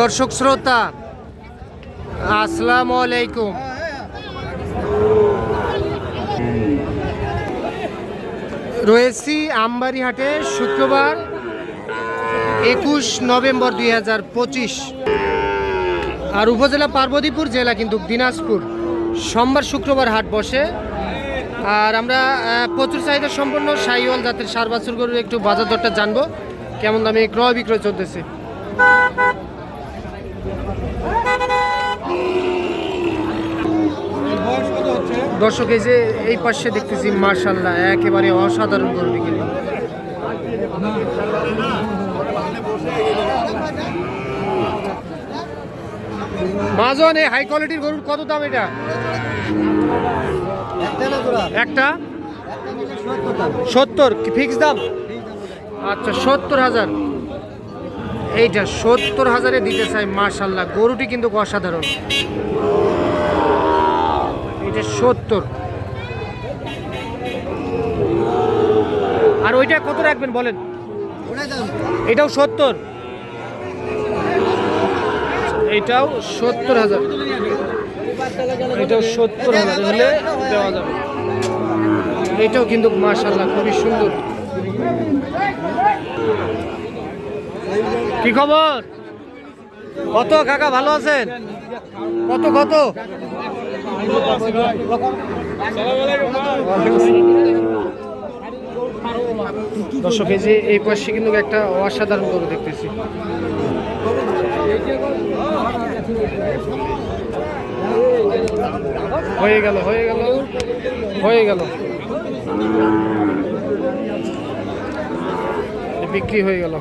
দর্শক শ্রোতা, আসসালামু আলাইকুম। রয়েছি আমবাড়ি হাটে শুক্রবার একুশ নভেম্বর দুই হাজার পঁচিশ। আর উপজেলা পার্বতীপুর জেলা কিন্তু দিনাজপুর। সোমবার শুক্রবার হাট বসে। আর আমরা প্রচুর চাহিদা সম্পন্ন সাইওয়াল জাতের সার, বাছুর গরুর একটু বাজার দরটা জানব। কেমন দামে ক্রয় বিক্রয় চলতেছে। দর্শক, এই যে এই পাশে দেখতেছি মার্শাল্লাহ একেবারে অসাধারণ গরু বিক্রি মাজন এই হাই কোয়ালিটির গরুর কত দাম এটা? একটা? সত্তর ফিক্স দাম? আচ্ছা সত্তর হাজার। এইটা সত্তর হাজারে দিতে চাই মার্শাল্লাহ গরুটি কিন্তু অসাধারণ। এটা সত্তর। আর ওইটা কত রাখবেন বলেন? এটাও সত্তর। এটাও সত্তর হাজার। এটাও সত্তর হাজার হলে দেওয়া যাবে। এটাও কিন্তু মাশাল্লাহ খুবই সুন্দর। কি খবর? কত কাকা, ভালো আছেন? কত কত? দর্শক, এই যে এই পাশে কিন্তু একটা অসাধারণ গরু দেখতেছি। হয়ে গেল হয়ে গেল হয়ে গেল। বিক্রি হয়ে গেল।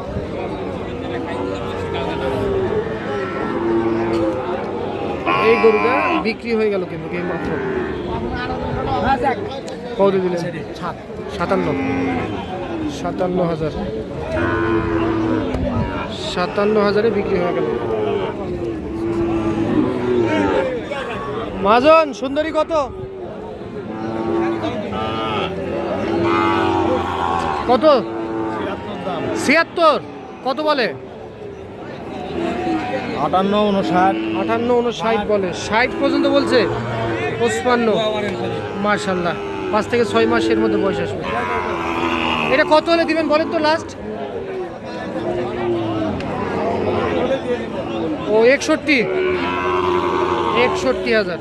এই গরুটা বিক্রি হয়ে গেল কিন্তু মাত্র। কত দিলেন? সাতান্ন। সাতান্ন হাজার। সাতান্ন হাজারে বিক্রি হয়ে গেল। মাজন, সুন্দরী কত? কত? ছিয়াত্তর। কত বলে? আটান্ন উনষাট। আটান্ন উনষাট বলে। ষাট পর্যন্ত বলছে? পঁচপান্ন। মার্শাল্লাহ পাঁচ থেকে ছয় মাসের মধ্যে বয়স আসবে। এটা কত হলে দিবেন বলেন তো লাস্ট ও, একষট্টি। একষট্টি হাজার।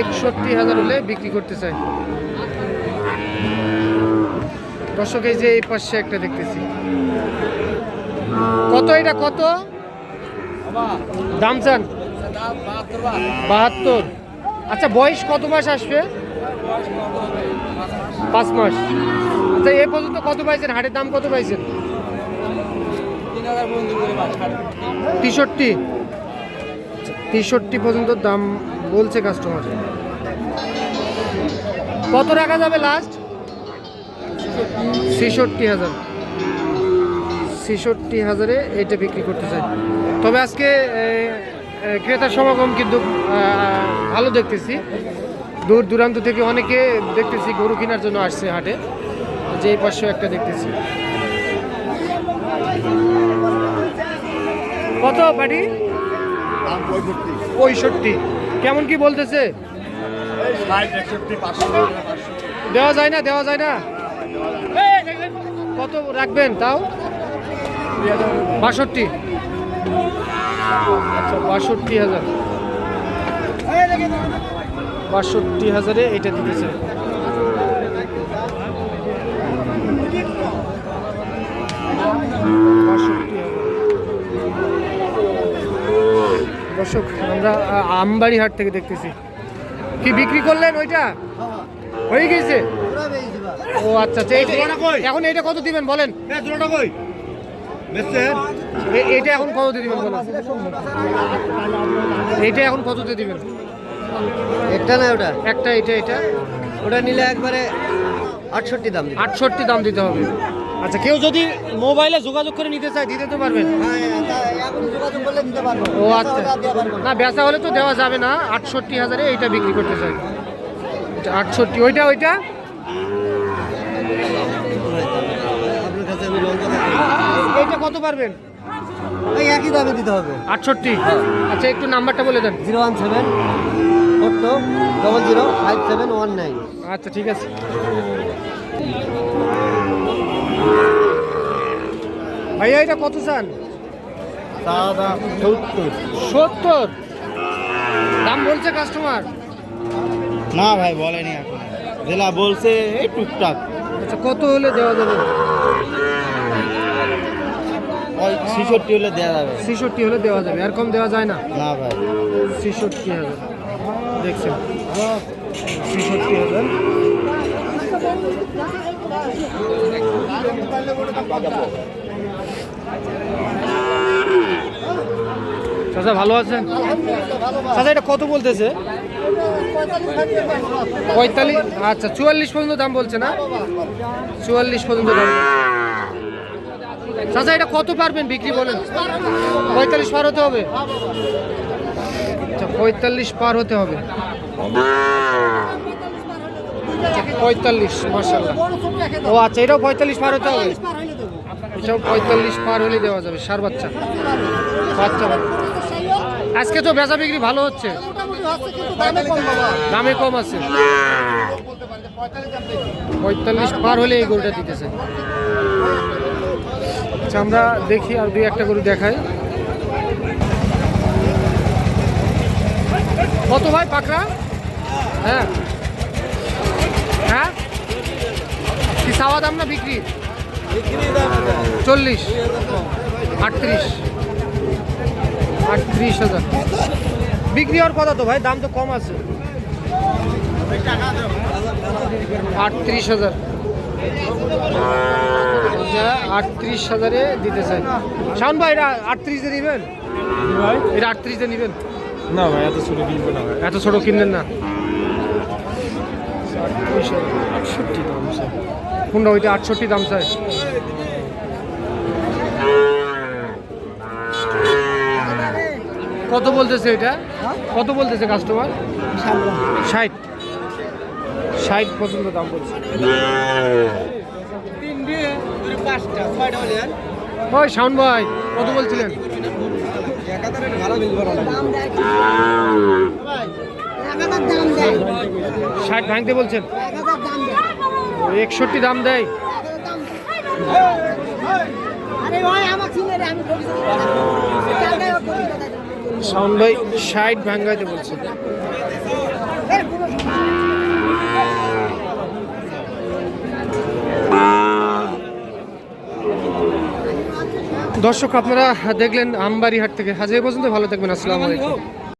একষট্টি হাজার হলে বিক্রি করতে চাই। দর্শক, এই যে এই পাশে একটা দেখতেছি। কত এটা কত? দাম চান? বাহাত্তর। আচ্ছা বয়স কত মাস আসবে? পাঁচ মাস। আচ্ছা এ পর্যন্ত কত পাইছেন? হাটের দাম কত পাইছেন? তেষট্টি। তেষট্টি পর্যন্ত দাম বলছে কাস্টমার কত রাখা যাবে লাস্ট ছেষট্টি হাজার। ছেষট্টি হাজারে এটা বিক্রি করতে চাই। তবে আজকে ক্রেতার সমাগম কিন্তু ভালো দেখতেছি। দূর দূরান্ত থেকে অনেকে দেখতেছি গরু কেনার জন্য আসছে হাটে। যে এই পাশেও একটা দেখতেছি। কত পাটি? পঁয়ষট্টি। কেমন কি বলতেছে? দেওয়া যায় না, দেওয়া যায় না? কত রাখবেন তাও? বাষট্টি। আচ্ছা বাষট্টি হাজার। বাষট্টি হাজারে এটা দিতেছে। দর্শক, আমরা আমবাড়ি হাট থেকে দেখতেছি। কি বিক্রি করলেন ওইটা? হয়ে গেছে? ও আচ্ছা আচ্ছা এখন এটা কত দিবেন বলেন? এটা এখন কত দিয়ে দিবেন এটা এখন কত দিয়ে দিবেন? একটা না ওটা? একটা এটা এটা। ওটা নিলে একবারে আটষট্টি দাম আটষট্টি দাম দিতে হবে। আচ্ছা কেউ যদি মোবাইলে যোগাযোগ করে নিতে চায় দিতে তো পারবেন। হ্যাঁ, ও আচ্ছা। না। বেচা হলে তো দেওয়া যাবে না। আটষট্টি হাজারে এইটা বিক্রি করতে চাই আটষট্টি ওইটা ওইটা আপনার কাছে আমি লঙ্কা রাখি। এইটা কত পারবেন? এই একই দামে দিতে হবে। আটষট্টি। আচ্ছা একটু নাম্বারটা বলে দেন। Zero one seven four two double zero five seven one nine. আচ্ছা ঠিক আছে। ভাইয়া এটা কত চান? সত্তর। দাম বলছে কাস্টমার? না ভাই বলেনি এখন। জেলা বলছে এই টুকটাক। আচ্ছা কত হলে দেওয়া যাবে? ছিষট্টি হলে দেওয়া যাবে? ছেষট্টি হলে দেওয়া যাবে আর কম দেওয়া যায় না? না ভাই। ছেষট্টি হাজার। দেখছেন? ছেষট্টি হাজার। চাচা ভালো আছেন? চাচা এটা কত বলতেছে? পঁয়তাল্লিশ আচ্ছা চুয়াল্লিশ পর্যন্ত দাম বলছে না? চুয়াল্লিশ পর্যন্ত দাম চাচা, এটা কত পারবেন বিক্রি বলেন? পঁয়তাল্লিশ পার হতে হবে। আচ্ছা পঁয়তাল্লিশ পার হতে হবে। পঁয়তাল্লিশ ও আচ্ছা পঁয়তাল্লিশ পার হতে হবে। পঁয়তাল্লিশ পার হলে দেওয়া যাবে, সার বাচ্চা। আজকে তো বিক্রি ভালো হচ্ছে। দামে কম আছে। পঁয়তাল্লিশ পার হলে এই গরুটা দিতেছে। আচ্ছা আমরা দেখি আর দুই একটা গরু দেখাই। কত ভাই পাকড়া? হ্যাঁ। হ্যাঁ? কি চাওয়া দাম না বিক্রি? চল্লিশ। আটত্রিশ। আটত্রিশ হাজার। বিক্রি হওয়ার কথা তো ভাই, দাম তো কম আছে। আটত্রিশ হাজার। আটত্রিশ হাজারে দিতে চাই শাওন ভাই এটা আটত্রিশে নেবেন ভাই? এটা আটত্রিশে নেবেন? না ভাই এত ছোট কিনবো না ভাই। এত ছোট কিনলেন না? আটষট্টি দাম চাই কোনটা ওইটা আটষট্টি দাম চাই কত বলতেছে এটা? কত বলতেছে কাস্টমার ষাট। ষাট পর্যন্ত দাম বলছে। ওই শাওন ভাই কত বলছিলেন? ষাট ভাঙতে বলছেন? একষট্টি দাম দেয়। ভাই শাওন ভাই ষাট ভাঙ্গাইতে বলছেন। দর্শক আপনারা দেখলেন আমবাড়ি হাট থেকে হাজির পর্যন্ত ভালো থাকবেন। আসসালামু আলাইকুম।